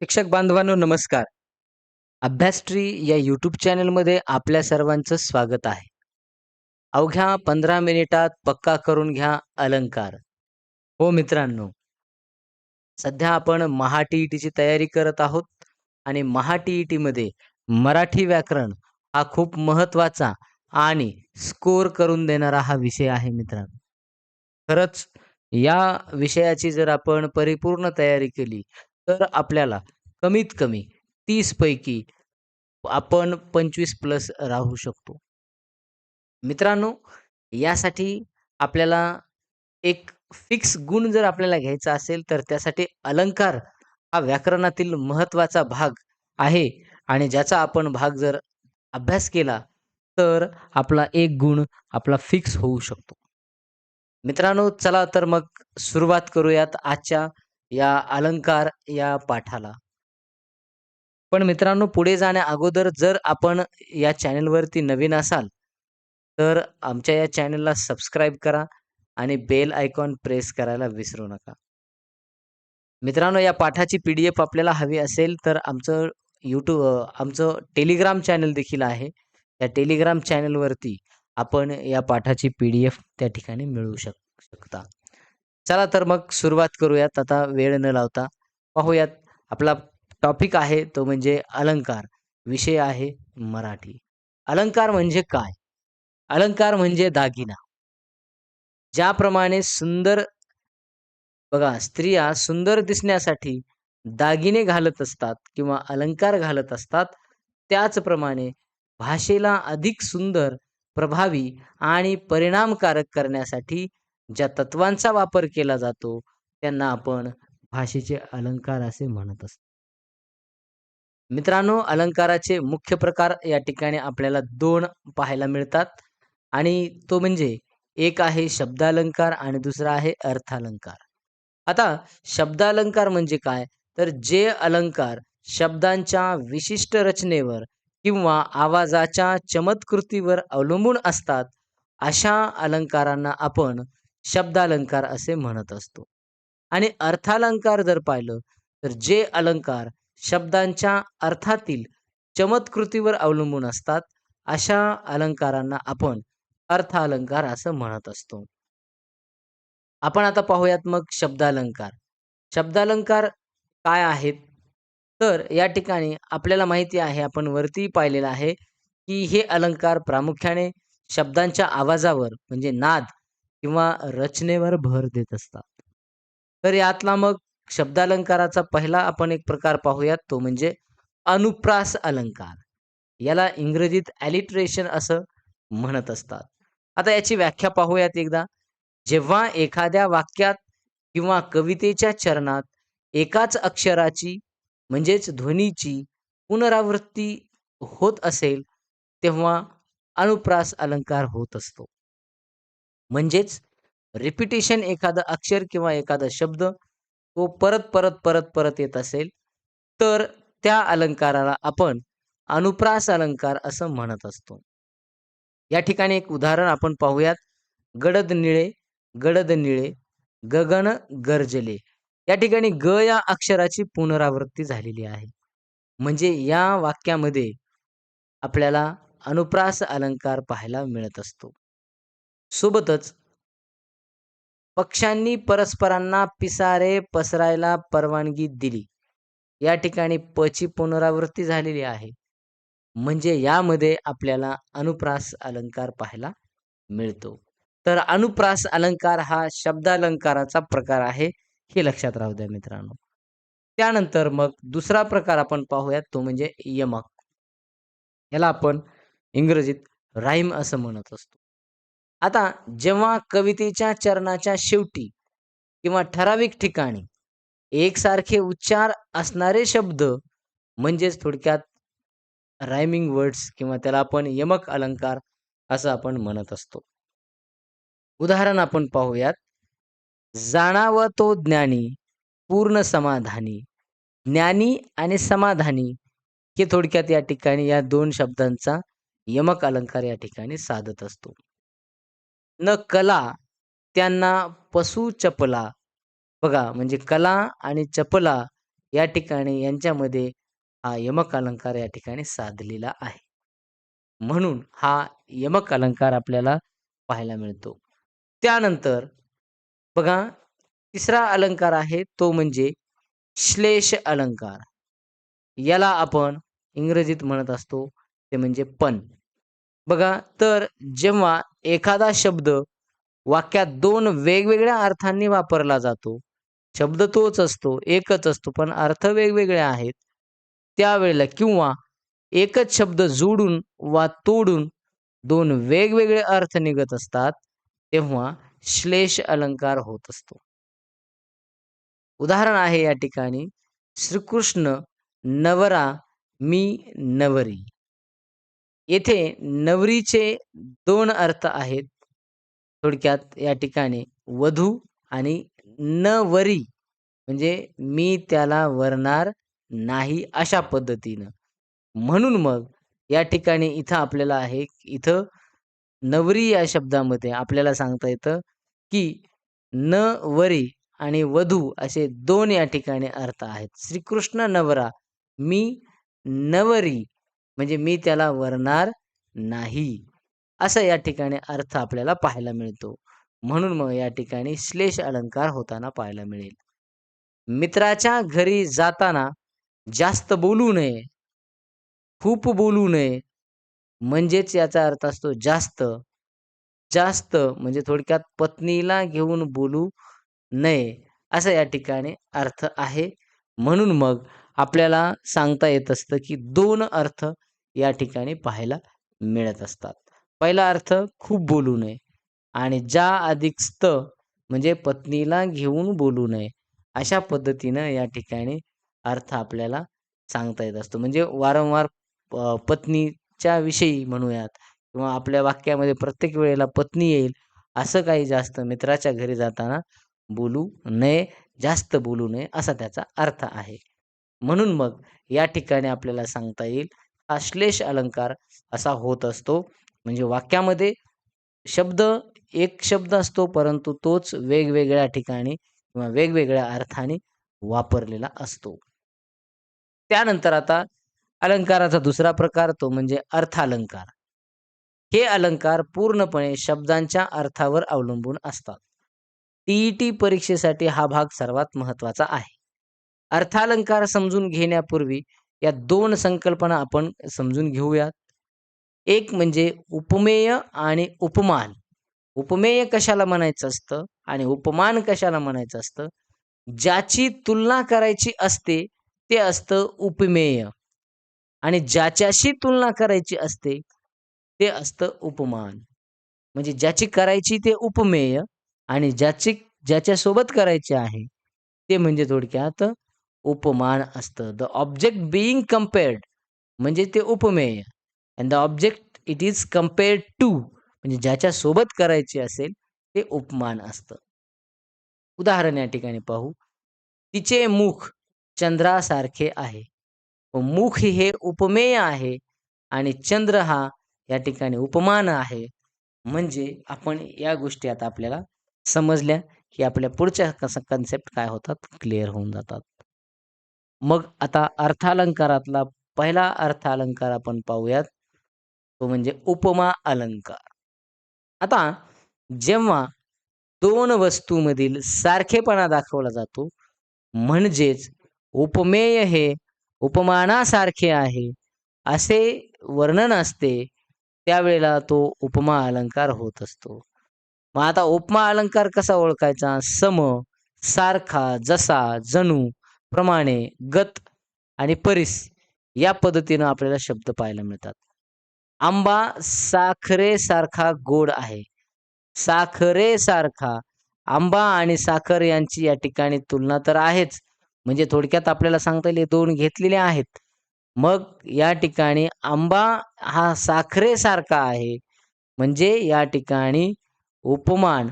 शिक्षक बांधवांनो नमस्कार. अभ्यासट्री या यूट्यूब चॅनलमध्ये आपल्या सर्वांचं स्वागत आहे. अवघ्या 15 मिनिटात पक्का करून घ्या अलंकार. हो मित्रांनो, सध्या आपण महा टी-ई-टीची तयारी करत आहोत आणि महा टी-ई-टीमध्ये मराठी व्याकरण हा खूप महत्त्वाचा आणि स्कोर करून देणारा हा विषय आहे मित्रांनो. खरंच या विषयाची जर आपण परिपूर्ण तयारी केली, तर आपल्याला कमीत कमी 30 पैकी आपण 25 प्लस राहू शकतो. मित्रांनो, यासाठी आपल्याला एक फिक्स गुण जर आपल्याला घ्यायचा असेल, तर त्यासाठी अलंकार हा व्याकरणातील महत्त्वाचा भाग आहे आणि ज्याचा आपण भाग जर अभ्यास केला, तर आपला एक गुण आपला फिक्स होऊ शकतो. मित्रांनो, चला तर मग सुरुवात करूयात आजच्या या अलंकार या पाठाला. पण मित्रांनो, पुढे जाण्या अगोदर जर आपण या चॅनलवरती नवीन असाल, तर आमच्या या चॅनलला सबस्क्राईब करा आणि बेल आयकॉन प्रेस करायला विसरू नका. मित्रांनो, या पाठाची पी-डी-एफ आपल्याला हवी असेल, तर आमचं यूट्यूब आमचं टेलिग्राम चॅनल देखील आहे. त्या टेलिग्राम चॅनलवरती आपण या पाठाची पी-डी-एफ त्या ठिकाणी मिळवू शक शकता. चला तर मग सुरुवात करूयात. आता वेळ न लावता पाहूयात. आपला टॉपिक आहे तो म्हणजे अलंकार. विषय आहे मराठी. अलंकार म्हणजे काय? अलंकार म्हणजे दागिना. ज्याप्रमाणे सुंदर बघा, स्त्रिया सुंदर दिसण्यासाठी दागिने घालत असतात किंवा अलंकार घालत असतात, त्याचप्रमाणे भाषेला अधिक सुंदर, प्रभावी आणि परिणामकारक करण्यासाठी ज्या तत्वांचा वापर केला जातो, त्यांना आपण भाषेचे अलंकार असे म्हणत असतो. मित्रांनो, अलंकाराचे मुख्य प्रकार या ठिकाणी आपल्याला दोन पाहायला मिळतात आणि तो म्हणजे एक आहे शब्दालंकार आणि दुसरा आहे अर्थालंकार. आता शब्दालंकार म्हणजे काय? तर जे अलंकार शब्दांच्या विशिष्ट रचनेवर किंवा आवाजाच्या चमत्कृतीवर अवलंबून असतात, अशा अलंकारांना आपण शब्दालंकार असे म्हणत असतो. आणि अर्थालंकार जर पाहिलं, तर जे अलंकार शब्दांच्या अर्थातील चमत्कृतीवर अवलंबून असतात, अशा अलंकारांना आपण अर्थालंकार असं म्हणत असतो. आपण आता पाहूयात मग शब्दालंकार. शब्दालंकार काय आहेत? तर या ठिकाणी आपल्याला माहिती आहे, आपण वरती पाहिलेलं आहे, की हे अलंकार प्रामुख्याने शब्दांच्या आवाजावर म्हणजे नाद किंवा रचनेवर भर देत असतात. तर यातला मग शब्दालंकाराचा पहिला आपण एक प्रकार पाहूयात, तो म्हणजे अनुप्रास अलंकार. याला इंग्रजीत ॲलिट्रेशन असं म्हणत असतात. आता याची व्याख्या पाहूयात एकदा. जेव्हा एखाद्या वाक्यात किंवा कवितेच्या चरणात एकाच अक्षराची म्हणजेच ध्वनीची पुनरावृत्ती होत असेल, तेव्हा अनुप्रास अलंकार होत असतो. म्हणजेच रिपिटेशन एखादं अक्षर किंवा एखादा शब्द तो परत, परत, परत, परत येत असेल, तर त्या अलंकाराला आपण अनुप्रास अलंकार असं म्हणत असतो. या ठिकाणी एक उदाहरण आपण पाहूयात. गडद निळे, गडद निळे, गगन गर्जले. या ठिकाणी ग या अक्षराची पुनरावृत्ती झालेली आहे. म्हणजे या वाक्यामध्ये आपल्याला अनुप्रास अलंकार पाहायला मिळत असतो. सोबतच पक्षांनी परस्परांना पिसारे पसरायला परवानगी दिली. या ठिकाणी पची पुनरावृत्ती झालेली आहे. म्हणजे यामध्ये आपल्याला अनुप्रास अलंकार पाहायला मिळतो. तर अनुप्रास अलंकार हा शब्दालंकाराचा प्रकार आहे, हे लक्षात राहू द्या मित्रांनो. त्यानंतर मग दुसरा प्रकार आपण पाहूयात, तो म्हणजे यमक. याला आपण इंग्रजीत राईम असं म्हणत असतो. आता जेव्हा कवितेच्या चरणाच्या शेवटी किंवा ठराविक ठिकाणी एकसारखे उच्चार असणारे शब्द म्हणजेच थोडक्यात रायमिंग वर्ड्स किंवा त्याला आपण यमक अलंकार असं आपण म्हणत असतो. उदाहरण आपण पाहूयात. जाणावा तो ज्ञानी, पूर्ण समाधानी. ज्ञानी आणि समाधानी हे थोडक्यात या ठिकाणी या दोन शब्दांचा यमक अलंकार या ठिकाणी साधत असतो. न कला त्यांना पशु चपला. बघा म्हणजे कला आणि चपला या ठिकाणी यांच्यामध्ये हा यमक अलंकार या ठिकाणी साधलेला आहे. म्हणून हा यमक अलंकार आपल्याला पाहायला मिळतो. त्यानंतर बघा तिसरा अलंकार आहे तो म्हणजे श्लेष अलंकार. याला आपण इंग्रजीत म्हणत असतो ते म्हणजे पण. बघा तर जेव्हा एखादा शब्द वाक्यात दोन वेगवेगळ्या अर्थांनी वापरला जातो. शब्द तोच असतो, एकच असतो, पण अर्थ वेगवेगळे आहेत. त्यावेळेला किंवा एकच शब्द जोडून वा तोडून दोन वेगवेगळे अर्थ निघत असतात, तेव्हा श्लेष अलंकार होत असतो. उदाहरण आहे या ठिकाणी श्रीकृष्ण नवरा मी नवरी. येथे नवरीचे दोन अर्थ आहेत. थोडक्यात या ठिकाणी वधू आणि नवरी म्हणजे मी त्याला वरणार नाही अशा पद्धतीनं. म्हणून मग या ठिकाणी इथं आपल्याला आहे इथं नवरी या शब्दामध्ये आपल्याला सांगता येतं, की न वरी आणि वधू असे दोन या ठिकाणी अर्थ आहेत. श्रीकृष्ण नवरा, मी नवरी म्हणजे मी त्याला वरणार नाही. असा या ठिकाणी अर्थ आपल्याला पाहायला मिळतो. म्हणून मग या ठिकाणी श्लेष अलंकार होताना पाहायला मिळेल. मित्राच्या घरी जाताना जास्त बोलू नये. खूप बोलू नये. म्हणजेच याचा अर्थ असतो जास्त. जास्त म्हणजे थोडक्यात पत्नीला घेऊन बोलू नये, असा या ठिकाणी अर्थ आहे. म्हणून मग आपल्याला सांगता येत असतं, की दोन अर्थ या ठिकाणी पाहायला मिळत असतात. पहिला अर्थ खूप बोलू नये आणि ज्या अधिक स्त म्हणजे पत्नीला घेऊन बोलू नये. अशा पद्धतीनं या ठिकाणी अर्थ आपल्याला सांगता येत असतो. म्हणजे वारंवार पत्नीच्या विषयी म्हणूयात किंवा आपल्या वाक्यामध्ये प्रत्येक वेळेला पत्नी येईल, असं काही जास्त मित्राच्या घरी जाताना बोलू नये, जास्त बोलू नये असा त्याचा अर्थ आहे. म्हणून मग या ठिकाणी आपल्याला सांगता येईल, आश्लेष अलंकार असा होत असतो. म्हणजे वाक्यामध्ये शब्द एक शब्द असतो, परंतु तोच वेगवेगळ्या ठिकाणी किंवा वेगवेगळ्या अर्थाने वापरलेला असतो. त्यानंतर आता अलंकाराचा दुसरा प्रकार तो म्हणजे अर्थालंकार. हे अलंकार पूर्णपणे शब्दांच्या अर्थावर अवलंबून असतात. टीईटी परीक्षेसाठी हा भाग सर्वात महत्त्वाचा आहे. अर्थालंकार समजून घेण्यापूर्वी या दोन संकल्पना आपण समजून घेऊयात. एक म्हणजे उपमेय आणि उपमान. उपमेय कशाला म्हणायचं असतं आणि उपमान कशाला म्हणायचं असतं? ज्याची तुलना करायची असते ते असतं उपमेय आणि ज्याच्याशी तुलना करायची असते ते असतं उपमान. म्हणजे ज्याची करायची ते उपमेय आणि ज्याची ज्याच्यासोबत करायची आहे ते म्हणजे थोडक्यात उपमान असतं. द ऑब्जेक्ट बीइंग कम्पेअर्ड म्हणजे ते उपमेय and the object it is compared to म्हणजे ज्याच्यासोबत करायचे असेल ते उपमान असतं. उदाहरण या ठिकाणी पाहू. तिचे मुख चंद्रासारखे आहे. मुख हे उपमेय आहे आणि चंद्र हा या ठिकाणी उपमान आहे. म्हणजे आपण या गोष्टी आता आपल्याला समजल्या, की आपल्या पुढच्या कन्सेप्ट काय होतात क्लिअर होऊन जातात. मग आता अर्थालंकारातला पहिला अर्थालंकार आपण पाहूयात. तो म्हणजे उपमा अलंकार. आता जेव्हा दोन वस्तूमधील सारखेपणा दाखवला जातो, म्हणजेच उपमेय हे उपमानासारखे आहे, असे वर्णन असते, त्यावेळेला तो उपमा अलंकार होत असतो. मग आता उपमा अलंकार कसा ओळखायचा? सम, सारखा, जसा, जणू, प्रमाणे, गत आणि परिस या पद्धतीनं आपल्याला शब्द पाहायला मिळतात. आंबा साखरेसारखा गोड आहे. साखरेसारखा आंबा आणि साखर यांची या ठिकाणी तुलना तर आहेच. म्हणजे थोडक्यात आपल्याला सांगता येईल हे 2 घेतलेले आहेत. मग या ठिकाणी आंबा हा साखरेसारखा आहे. म्हणजे या ठिकाणी उपमान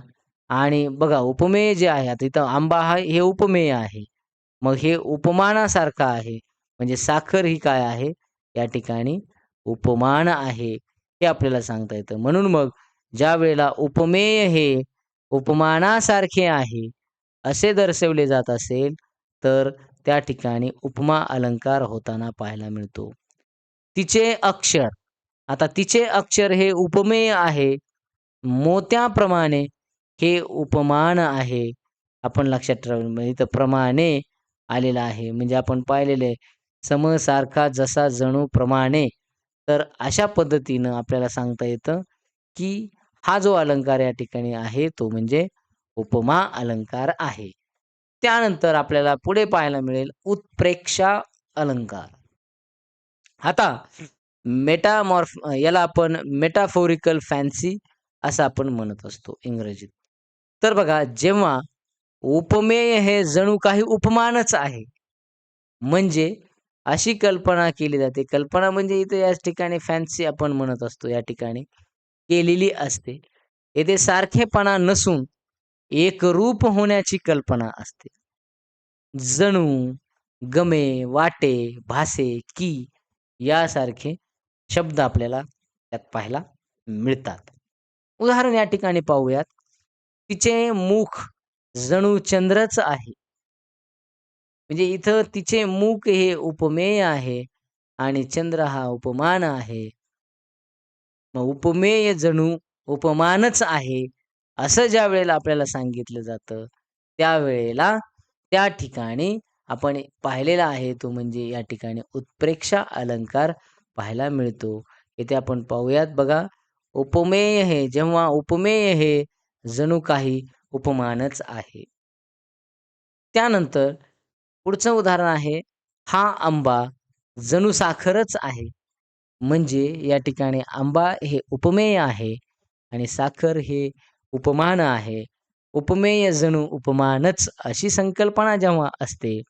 आणि बघा उपमेय जे आहे आता इथं आंबा हा हे उपमेय आहे. मग हे उपमानासारखं आहे. म्हणजे साखर ही काय आहे? या ठिकाणी उपमान आहे. हे आपल्याला सांगता येतं. म्हणून मग ज्या वेळेला उपमेय हे उपमानासारखे आहे, असे दर्शवले जात असेल, तर त्या ठिकाणी उपमा अलंकार होताना पाहायला मिळतो. तिचे अक्षर आता तिचे अक्षर हे उपमेय आहे. मोत्याप्रमाणे हे उपमान आहे. आपण लक्षात ठेवलं म्हणजे इथं प्रमाणे आलेला आहे. म्हणजे आपण पाहिलेलं आहे सम, सारखा, जसा, जणू, प्रमाणे. तर अशा पद्धतीनं आपल्याला सांगता येतं, की हा जो अलंकार या ठिकाणी आहे तो म्हणजे उपमा अलंकार आहे. त्यानंतर आपल्याला पुढे पाहायला मिळेल उत्प्रेक्षा अलंकार. आता मेटामॉर्फ याला आपण मेटाफोरिकल फॅन्सी असं आपण म्हणत असतो इंग्रजीत. तर बघा जेव्हा उपमेय हे जणू काही उपमानच आहे. म्हणजे अशी कल्पना केली जाते. कल्पना म्हणजे इथे या ठिकाणी फॅन्सी आपण म्हणत असतो या ठिकाणी केलेली असते. येथे सारखेपणा नसून एकरूप होण्याची कल्पना असते. जणू, गमे, वाटे, भासे, की यासारखे शब्द आपल्याला त्यात पाहायला मिळतात. उदाहरण या ठिकाणी पाहूयात. तिचे मुख जणू चंद्रच आहे. म्हणजे इथं तिचे मुख हे उपमेय आहे आणि चंद्र हा उपमान आहे. मग उपमेय जणू उपमानच आहे. असं ज्या वेळेला आपल्याला सांगितलं जातं, त्यावेळेला त्या ठिकाणी आपण पाहिलेला आहे तो म्हणजे या ठिकाणी उत्प्रेक्षा अलंकार पाहायला मिळतो. इथे आपण पाहूयात बघा. उपमेय हे जेव्हा उपमेय हे जणू काही उपमानच आहे. त्यानंतर पुढचं उदाहरण आहे, हा आंबा जणू साखरच आहे. म्हणजे या ठिकाणी आंबा हे उपमेय आहे आणि साखर हे उपमान आहे. उपमेय जणू उपमानच अशी संकल्पना जेव्हा असते,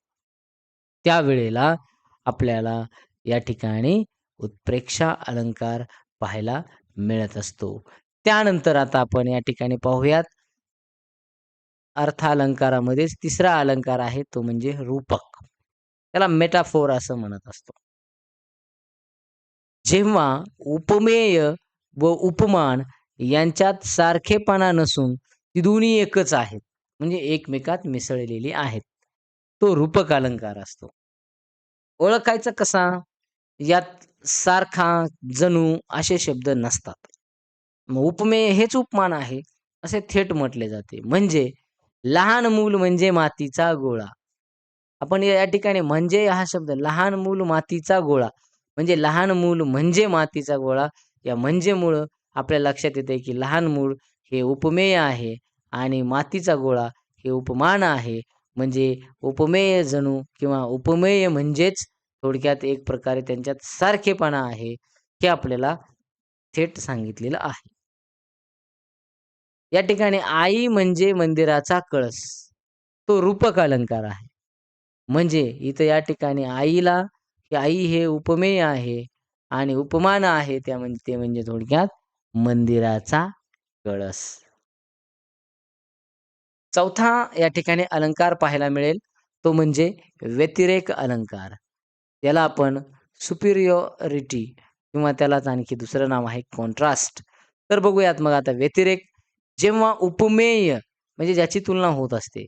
त्यावेळेला आपल्याला या ठिकाणी उत्प्रेक्षा अलंकार पाहायला मिळत असतो. त्यानंतर आता आपण या ठिकाणी पाहूयात अर्थालंकारामध्येच तिसरा अलंकार आहे तो म्हणजे रूपक. त्याला मेटाफोर असं म्हणत असतो. जेव्हा उपमेय व उपमान यांच्यात सारखेपणा नसून ती दोन्ही एकच आहेत. म्हणजे एकमेकात मिसळलेली आहेत. तो रूपक अलंकार असतो. ओळखायचा कसा? यात सारखा, जणू असे शब्द नसतात. मग उपमेय हेच उपमान आहे असे थेट म्हटले जाते. म्हणजे लहान मूल म्हणजे मातीचा गोळा. आपण या ठिकाणी म्हणजे हा शब्द लहान मूल मातीचा गोळा म्हणजे लहान मूल म्हणजे मातीचा गोळा या म्हणजे म्हणजेमुळं आपल्या लक्षात येते की लहान मूल हे उपमेय आहे आणि मातीचा गोळा हे उपमान आहे. म्हणजे उपमेय जणू किंवा उपमेय म्हणजेच थोडक्यात एक प्रकारे त्यांच्यात सारखेपणा आहे, हे आपल्याला थेट सांगितलेलं आहे. या ठिकाणी आई म्हणजे मंदिराचा कळस. तो रूपक अलंकार आहे. म्हणजे इथं या ठिकाणी आईला आई हे उपमेय आहे आणि उपमान आहे त्या म्हणजे ते म्हणजे थोडक्यात मंदिराचा कळस. चौथा या ठिकाणी अलंकार पाहायला मिळेल तो म्हणजे व्यतिरेक अलंकार. याला आपण सुपिरियोरिटी किंवा त्यालाच आणखी दुसरं नाव आहे कॉन्ट्रास्ट. तर बघूयात मग आता व्यतिरेक जेव्हा उपमेय म्हणजे ज्याची तुलना होत असते,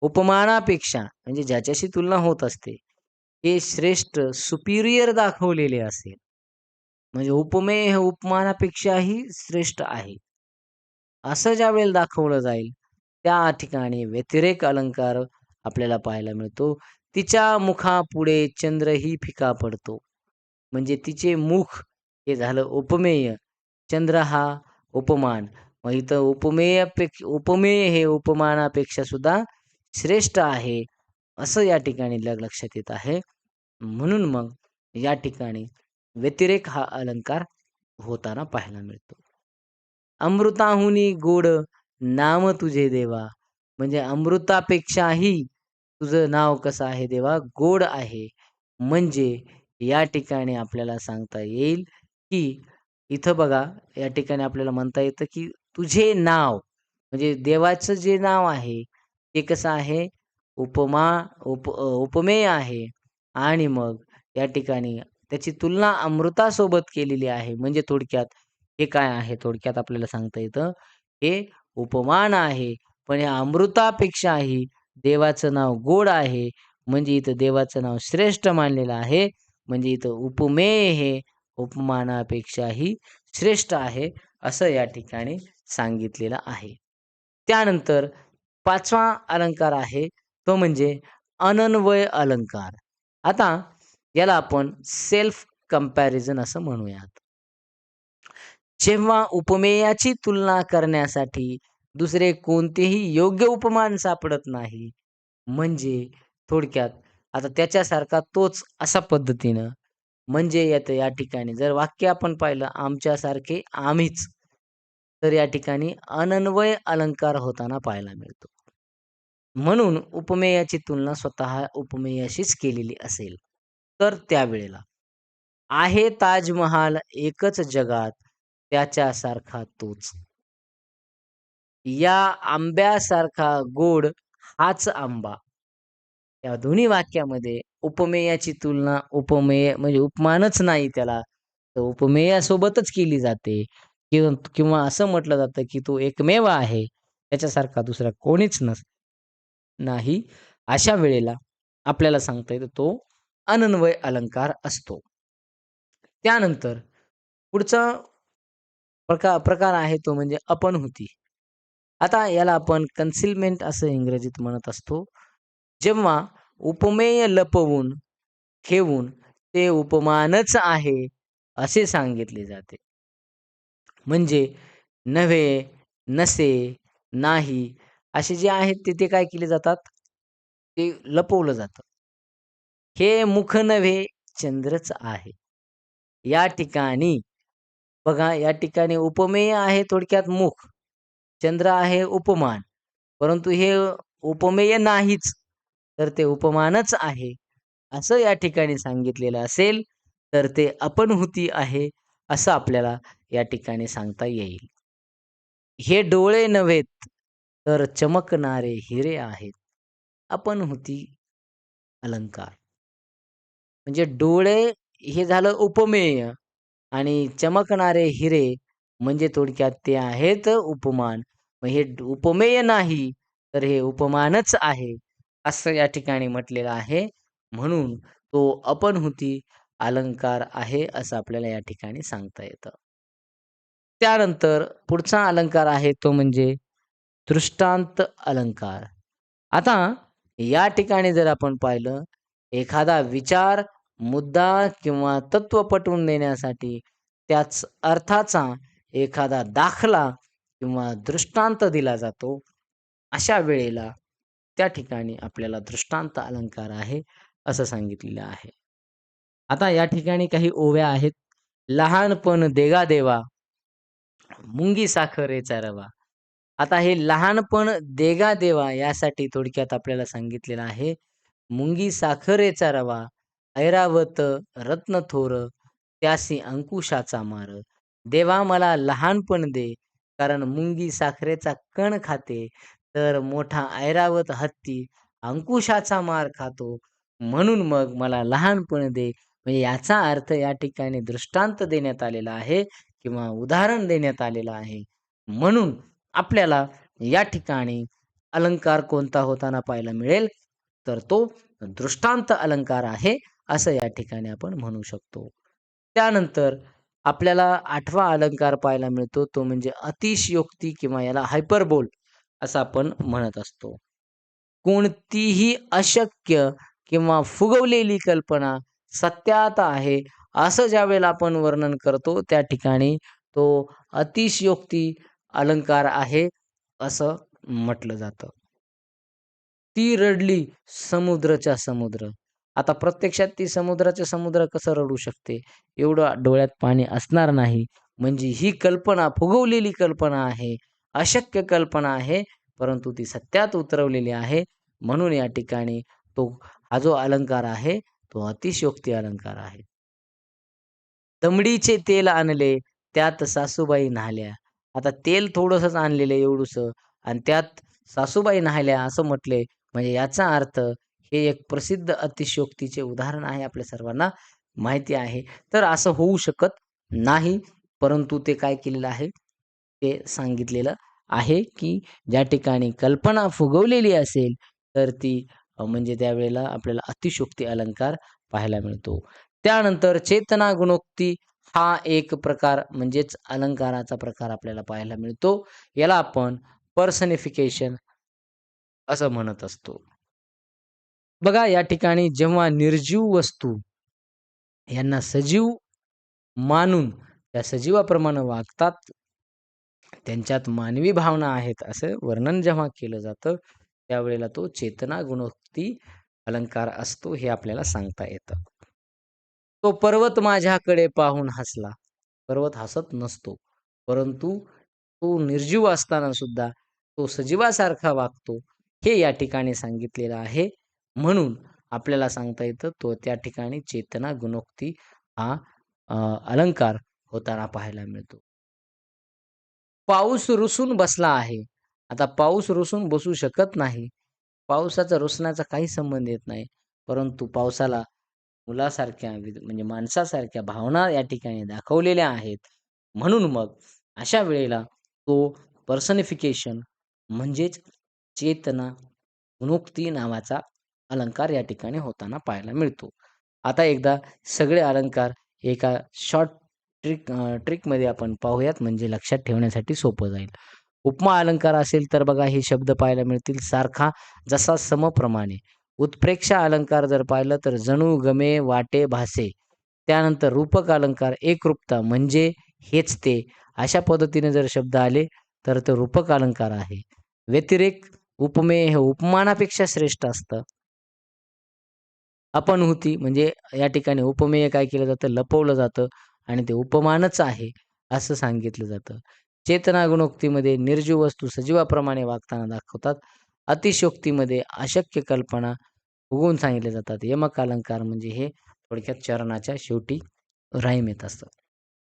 उपमानापेक्षा म्हणजे ज्याच्याशी तुलना होत असते, हे श्रेष्ठ सुपिरियर दाखवलेले असेल. म्हणजे उपमेय हे उपमानापेक्षाही श्रेष्ठ आहे. असं ज्यावेळेला दाखवलं जाईल, त्या ठिकाणी व्यतिरेक अलंकार आपल्याला पाहायला मिळतो. तिच्या मुखापुढे चंद्रही फिका पडतो. म्हणजे तिचे मुख हे झालं उपमेय, चंद्र हा उपमान. मग इथं उपमेयपेक्ष उपमेय हे उपमानापेक्षा सुद्धा श्रेष्ठ आहे, असं या ठिकाणी लक्षात येत आहे. म्हणून मग या ठिकाणी व्यतिरेक हा अलंकार होताना पाहायला मिळतो. अमृताहुनी गोड नाम तुझे देवा. म्हणजे अमृतापेक्षाही तुझं नाव कसं आहे देवा? गोड आहे. म्हणजे या ठिकाणी आपल्याला सांगता येईल, की इथं बघा या ठिकाणी आपल्याला म्हणता येतं, की तुझे नाव म्हणजे देवाचं जे नाव आहे, ते कसं आहे? उपमा उप उपमेय आहे आणि मग या ठिकाणी त्याची तुलना अमृतासोबत केलेली आहे. म्हणजे थोडक्यात हे काय आहे? थोडक्यात आपल्याला सांगता येतं, हे उपमान आहे. पण या अमृतापेक्षाही देवाचं नाव गोड आहे. म्हणजे इथं देवाचं नाव श्रेष्ठ मानलेलं आहे म्हणजे इथं उपमेय हे उपमानापेक्षाही श्रेष्ठ आहे असं या ठिकाणी सांगितलेला आहे. त्यानंतर पाचवा अलंकार आहे तो म्हणजे अनन्वय अलंकार. आता याला आपण सेल्फ कंपॅरिझन असं म्हणूयात. जेव्हा उपमेयाची तुलना करण्यासाठी दुसरे कोणतेही योग्य उपमान सापडत नाही म्हणजे थोडक्यात आता त्याच्यासारखा तोच अशा पद्धतीनं म्हणजे येतं या ठिकाणी. जर वाक्य आपण पाहिलं आमच्यासारखे आम्हीच. तर या ठिकाणी अनन्वय अलंकार होताना पाहायला मिळतो. म्हणून उपमेयाची तुलना स्वतः उपमेयाशीच केलेली असेल. तर त्यावेळेला आहे ताजमहाल एकच जगात त्याच्यासारखा तोच. या आंब्यासारखा गोड हाच आंबा. या दोन्ही वाक्यामध्ये उपमेयाची तुलना उपमेय म्हणजे उपमानच नाही त्याला. तर उपमेयासोबतच केली जाते. किंवा किंवा असं म्हटलं जातं की तो एकमेव आहे त्याच्यासारखा दुसरा कोणीच नस नाही. अशा वेळेला आपल्याला सांगता येतं तो अनन्वय अलंकार असतो. त्यानंतर पुढचा प्रकार प्रकार आहे तो म्हणजे अपनहुती आता याला आपण कन्सिलमेंट असं इंग्रजीत म्हणत असतो. जेव्हा उपमेय लपवून ठेवून ते उपमानच आहे असे सांगितले जाते. म्हणजे नव्हे नसे नाही असे जे आहेत ते ते काय केले जातात? ते लपवलं जातं. हे मुख नव्हे चंद्रच आहे. या ठिकाणी बघा या ठिकाणी उपमेय आहे थोडक्यात मुख. चंद्र आहे उपमान. परंतु हे उपमेय नाहीच तर ते उपमानच आहे. असं या ठिकाणी सांगितलेलं असेल तर ते अपनहुती आहे असं आपल्याला या ठिकाणी सांगता येईल. हे डोळे नव्हेत तर चमकणारे हिरे आहेत. अपनहुती अलंकार. म्हणजे डोळे हे झालं उपमेय आणि चमकणारे हिरे म्हणजे थोडक्यात ते आहेत उपमान. मग हे उपमेय नाही तर हे उपमानच आहे असं या ठिकाणी म्हटलेलं आहे. म्हणून तो अपनहुती अलंकार आहे असं आपल्याला या ठिकाणी सांगता येतं. त्यानंतर पुढचा अलंकार आहे तो म्हणजे दृष्टांत अलंकार. आता या ठिकाणी जर आपण पाहिलं एखादा विचार मुद्दा किंवा तत्व पटवून देण्यासाठी त्याच अर्थाचा एखादा दाखला किंवा दृष्टांत दिला जातो. अशा वेळेला त्या ठिकाणी आपल्याला दृष्टांत अलंकार आहे असं सांगितलेलं आहे. आता या ठिकाणी काही ओव्या आहेत. लहानपण देगा देवा मुंगी साखरेचा रवा. आता हे लहानपण देगा देवा यासाठी थोडक्यात आपल्याला सांगितलेलं आहे. मुंगी साखरेचा रवा. ऐरावत रत्न थोर त्यासी अंकुशाचा मार. देवा मला लहानपण दे कारण मुंगी साखरेचा कण खाते. तर मोठा ऐरावत हत्ती अंकुशाचा मार खातो. म्हणून मग मला लहानपण दे. म्हणजे याचा अर्थ या ठिकाणी दृष्टांत देण्यात आलेला आहे. किंवा उदाहरण देण्यात आलेलं आहे. म्हणून आपल्याला या ठिकाणी अलंकार कोणता होताना पाहायला मिळेल? तर तो दृष्टांत अलंकार आहे असं या ठिकाणी आपण म्हणू शकतो. त्यानंतर आपल्याला आठवा अलंकार पाहायला मिळतो तो म्हणजे अतिशयोक्ती किंवा याला हायपरबोल असं आपण म्हणत असतो. कोणतीही अशक्य किंवा फुगवलेली कल्पना सत्यात आहे असं ज्या वेळेला आपण वर्णन करतो त्या ठिकाणी तो अतिशयोक्ती अलंकार आहे असं म्हटलं जातं. ती रडली समुद्रच्या समुद्र. आता प्रत्यक्षात ती समुद्राचे समुद्र कसं रडू शकते? एवढं डोळ्यात पाणी असणार नाही. म्हणजे ही कल्पना फुगवलेली कल्पना आहे अशक्य कल्पना आहे परंतु ती सत्यात उतरवलेली आहे. म्हणून या ठिकाणी तो हा जो अलंकार आहे तो अतिशयोक्ती अलंकार आहे. दमडीचे तेल आणले त्यात सासूबाई न्हाल्या. आता तेल थोडंसंच आणलेलं एवढूस. आणि त्यात सासूबाई न्हाल्या असं म्हटले म्हणजे याचा अर्थ हे एक प्रसिद्ध अतिशयोक्तीचे उदाहरण आहे आपल्या सर्वांना माहिती आहे. तर असं होऊ शकत नाही परंतु ते काय केलेलं आहे? ते सांगितलेलं आहे की ज्या ठिकाणी कल्पना फुगवलेली असेल तर ती म्हणजे त्यावेळेला आपल्याला अतिशोक्ती अलंकार पाहायला मिळतो. त्यानंतर चेतना गुणोक्ती हा एक प्रकार म्हणजेच अलंकाराचा प्रकार आपल्याला पाहायला मिळतो. याला आपण पर्सनिफिकेशन असं म्हणत असतो. बघा या ठिकाणी जेव्हा निर्जीव वस्तू यांना सजीव मानून त्या सजीवाप्रमाणे वागतात त्यांच्यात मानवी भावना आहेत असं वर्णन जेव्हा केलं जातं त्यावेळेला तो चेतना गुणोक्ती अलंकार असतो हे आपल्याला सांगता येतं. तो पर्वत माझ्याकडे पाहून हसला. पर्वत हसत नसतो. परंतु तो निर्जीव असताना सुद्धा तो सजीवासारखा वागतो. हे या ठिकाणी सांगितलेलं आहे. म्हणून आपल्याला सांगता येतं तो त्या ठिकाणी चेतना गुणोक्ती हा अलंकार होताना पाहायला मिळतो. पाऊस रुसून बसला आहे. आता पाऊस रुसून बसू शकत नाही. पावसाचा रुसण्याचा काही संबंध येत नाही. परंतु पावसाला मुलासारख्या म्हणजे माणसासारख्या भावना या ठिकाणी दाखवलेल्या आहेत. म्हणून मग अशा वेळेला तो पर्सनिफिकेशन म्हणजेच चेतना गुणोक्ती नावाचा अलंकार या ठिकाणी होताना पाहायला मिळतो. आता एकदा सगळे अलंकार एका शॉर्ट ट्रिक ट्रिकमध्ये आपण पाहूयात म्हणजे लक्षात ठेवण्यासाठी सोपं जाईल. उपमा अलंकार असेल तर बघा हे शब्द पाहायला मिळतील सारखा, जसा, समप्रमाणे. उत्प्रेक्षा अलंकार जर पाहिलं तर जणू, गमे, वाटे, भासे. त्यानंतर रूपक अलंकार एकरूपता म्हणजे हेच ते. अशा पद्धतीने जर शब्द आले तर ते रूपक अलंकार आहे. व्यतिरेक, उपमेय हे उपमानापेक्षा श्रेष्ठ असतं. अपनहुती म्हणजे या ठिकाणी उपमेय काय केलं जातं लपवलं जातं आणि ते उपमानच आहे असं सांगितलं जातं. चेतना गुणोक्तीमध्ये निर्जीव वस्तू सजीवाप्रमाणे वागताना दाखवतात. अतिशयोक्तीमध्ये अशक्य कल्पना उगवून सांगितल्या जातात. यमक अलंकार म्हणजे हे थोडक्यात चरणाच्या शेवटी राईम येत असतं.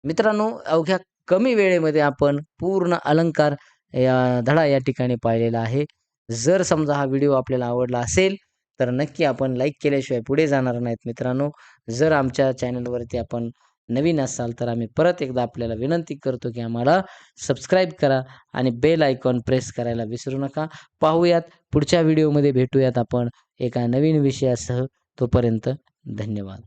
मित्रांनो अवघ्या कमी वेळेमध्ये आपण पूर्ण अलंकार या धडा या ठिकाणी पाहिलेला आहे. जर समजा हा व्हिडिओ आपल्याला आवडला असेल तर नक्की आपण लाईक केल्याशिवाय पुढे जाणार नाहीत मित्रांनो. जर आमच्या चॅनलवरती आपण नवीन असाल तर आम्ही परत एकदा आपल्याला विनंती करतो की आम्हाला सबस्क्राईब करा आणि बेल आयकॉन प्रेस करायला विसरू नका. पाहूयात पुढच्या व्हिडिओमध्ये भेटूयात आपण एका नवीन विषयासह. तोपर्यंत धन्यवाद.